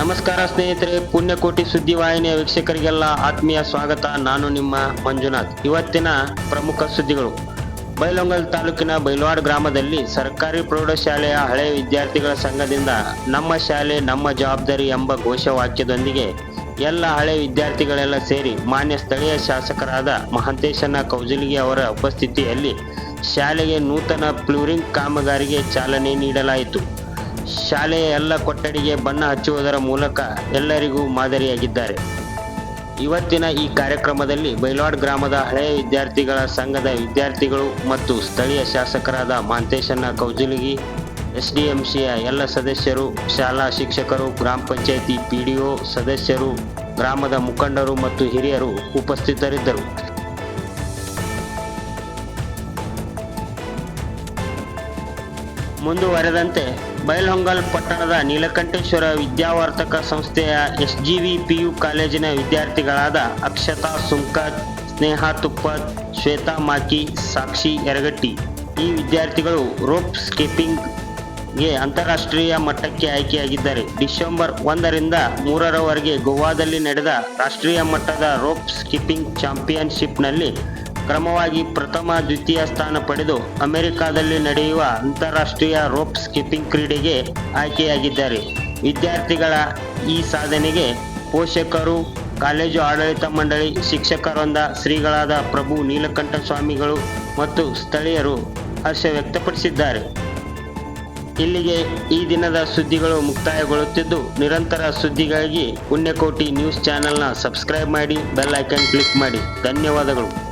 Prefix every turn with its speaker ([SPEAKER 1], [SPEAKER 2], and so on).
[SPEAKER 1] ನಮಸ್ಕಾರ ಸ್ನೇಹಿತರೆ, ಪುಣ್ಯಕೋಟಿ ಸುದ್ದಿವಾಹಿನಿಯ ವೀಕ್ಷಕರಿಗೆಲ್ಲ ಆತ್ಮೀಯ ಸ್ವಾಗತ. ನಾನು ನಿಮ್ಮ ಮಂಜುನಾಥ್. ಇವತ್ತಿನ ಪ್ರಮುಖ ಸುದ್ದಿಗಳು. ಬೈಲೊಂಗಲ್ ತಾಲೂಕಿನ ಬೈಲವಾಡ ಗ್ರಾಮದಲ್ಲಿ ಸರ್ಕಾರಿ ಪ್ರೌಢಶಾಲೆಯ ಹಳೆಯ ವಿದ್ಯಾರ್ಥಿಗಳ ಸಂಘದಿಂದ ನಮ್ಮ ಶಾಲೆ, ನಮ್ಮ ಜವಾಬ್ದಾರಿ ಎಂಬ ಘೋಷವಾಕ್ಯದೊಂದಿಗೆ ಎಲ್ಲ ಹಳೆ ವಿದ್ಯಾರ್ಥಿಗಳೆಲ್ಲ ಸೇರಿ ಮಾನ್ಯ ಸ್ಥಳೀಯ ಶಾಸಕರಾದ ಮಹಂತೇಶನ ಕೌಜಲಿಗೆ ಅವರ ಉಪಸ್ಥಿತಿಯಲ್ಲಿ ಶಾಲೆಗೆ ನೂತನ ಪ್ಲೂರಿಂಗ್ ಕಾಮಗಾರಿಗೆ ಚಾಲನೆ ನೀಡಲಾಯಿತು. ಶಾಲೆಯ ಎಲ್ಲ ಕೊಠಡಿಗೆ ಬಣ್ಣ ಹಚ್ಚುವುದರ ಮೂಲಕ ಎಲ್ಲರಿಗೂ ಮಾದರಿಯಾಗಿದ್ದಾರೆ. ಇವತ್ತಿನ ಈ ಕಾರ್ಯಕ್ರಮದಲ್ಲಿ ಬೈಲಾಡ್ ಗ್ರಾಮದ ಹಳೆಯ ವಿದ್ಯಾರ್ಥಿಗಳ ಸಂಘದ ವಿದ್ಯಾರ್ಥಿಗಳು ಮತ್ತು ಸ್ಥಳೀಯ ಶಾಸಕರಾದ ಮಾಂತೇಶಣ್ಣ ಕೌಜಲಗಿ ಡಿ ಎಂ ಸಿಯ ಎಲ್ಲ ಸದಸ್ಯರು, ಶಾಲಾ ಶಿಕ್ಷಕರು, ಗ್ರಾಮ ಪಂಚಾಯಿತಿ ಪಿ ಡಿ ಒ ಸದಸ್ಯರು, ಗ್ರಾಮದ ಮುಖಂಡರು ಮತ್ತು ಹಿರಿಯರು ಉಪಸ್ಥಿತರಿದ್ದರು. ಮುಂದುವರೆದಂತೆ ಬೈಲ್ಹೊಂಗಲ್ ಪಟ್ಟಣದ ನೀಲಕಂಠೇಶ್ವರ ವಿದ್ಯಾವರ್ತಕ ಸಂಸ್ಥೆಯ S G V P U ಕಾಲೇಜಿನ ವಿದ್ಯಾರ್ಥಿಗಳಾದ ಅಕ್ಷತಾ ಸುಂಕತ್ ಸ್ನೇಹ ತುಪ್ಪತ್ ಶ್ವೇತಾ ಮಾಕಿ, ಸಾಕ್ಷಿ ಯರಗಟ್ಟಿ. ಈ ವಿದ್ಯಾರ್ಥಿಗಳು ರೋಪ್ ಸ್ಕೇಪಿಂಗ್ಗೆ ಅಂತಾರಾಷ್ಟ್ರೀಯ ಮಟ್ಟಕ್ಕೆ ಆಯ್ಕೆಯಾಗಿದ್ದಾರೆ. ಡಿಸೆಂಬರ್ ಒಂದರಿಂದ ಮೂರರವರೆಗೆ ಗೋವಾದಲ್ಲಿ ನಡೆದ ರಾಷ್ಟ್ರೀಯ ಮಟ್ಟದ ರೋಪ್ ಸ್ಕಿಪ್ಪಿಂಗ್ ಚಾಂಪಿಯನ್ಶಿಪ್ನಲ್ಲಿ ಕ್ರಮವಾಗಿ ಪ್ರಥಮ, ದ್ವಿತೀಯ ಸ್ಥಾನ ಪಡೆದು ಅಮೆರಿಕಾದಲ್ಲಿ ನಡೆಯುವ ಅಂತಾರಾಷ್ಟ್ರೀಯ ರೋಪ್ ಸ್ಕಿಪ್ಪಿಂಗ್ ಕ್ರೀಡೆಗೆ ಆಯ್ಕೆಯಾಗಿದ್ದಾರೆ. ವಿದ್ಯಾರ್ಥಿಗಳ ಈ ಸಾಧನೆಗೆ ಪೋಷಕರು, ಕಾಲೇಜು ಆಡಳಿತ ಮಂಡಳಿ, ಶಿಕ್ಷಕರೊಂದ ಶ್ರೀಗಳಾದ ಪ್ರಭು ನೀಲಕಂಠ ಸ್ವಾಮಿಗಳು ಮತ್ತು ಸ್ಥಳೀಯರು ಹರ್ಷ ವ್ಯಕ್ತಪಡಿಸಿದ್ದಾರೆ. ಇಲ್ಲಿಗೆ ಈ ದಿನದ ಸುದ್ದಿಗಳು ಮುಕ್ತಾಯಗೊಳ್ಳುತ್ತಿದ್ದು, ನಿರಂತರ ಸುದ್ದಿಗಾಗಿ ಪುಣ್ಯಕೋಟಿ ನ್ಯೂಸ್ ಚಾನೆಲ್ನ ಸಬ್ಸ್ಕ್ರೈಬ್ ಮಾಡಿ, ಬೆಲ್ ಐಕನ್ ಕ್ಲಿಕ್ ಮಾಡಿ. ಧನ್ಯವಾದಗಳು.